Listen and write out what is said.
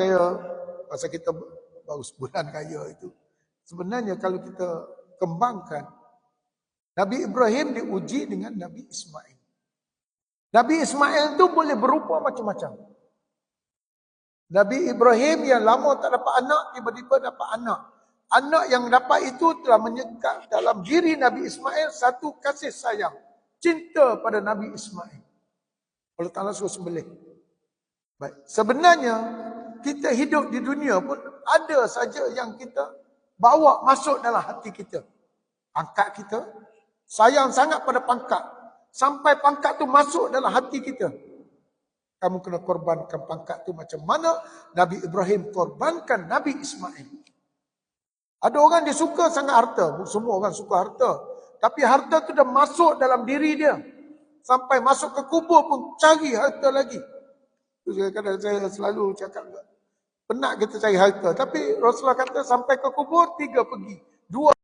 saya pasal kita baru sebulan kaya itu. Sebenarnya kalau kita kembangkan Nabi Ibrahim diuji dengan Nabi Ismail. Nabi Ismail itu boleh berupa macam-macam. Nabi Ibrahim yang lama tak dapat anak, tiba-tiba dapat anak. Anak yang dapat itu telah menyekat dalam diri Nabi Ismail satu kasih sayang. Cinta pada Nabi Ismail. Allah Ta'ala suruh sembelih. Baik. Sebenarnya, kita hidup di dunia pun ada saja yang kita bawa masuk dalam hati kita. Pangkat kita. Sayang sangat pada pangkat. Sampai pangkat tu masuk dalam hati kita. Kamu kena korbankan pangkat tu macam mana Nabi Ibrahim korbankan Nabi Ismail. Ada orang dia suka sangat harta. Semua orang suka harta. Tapi harta tu dah masuk dalam diri dia. Sampai masuk ke kubur pun cari harta lagi. Kadang-kadang saya selalu cakap Penat kita cari harta. Tapi Rasulullah kata sampai ke kubur tiga pergi. Dua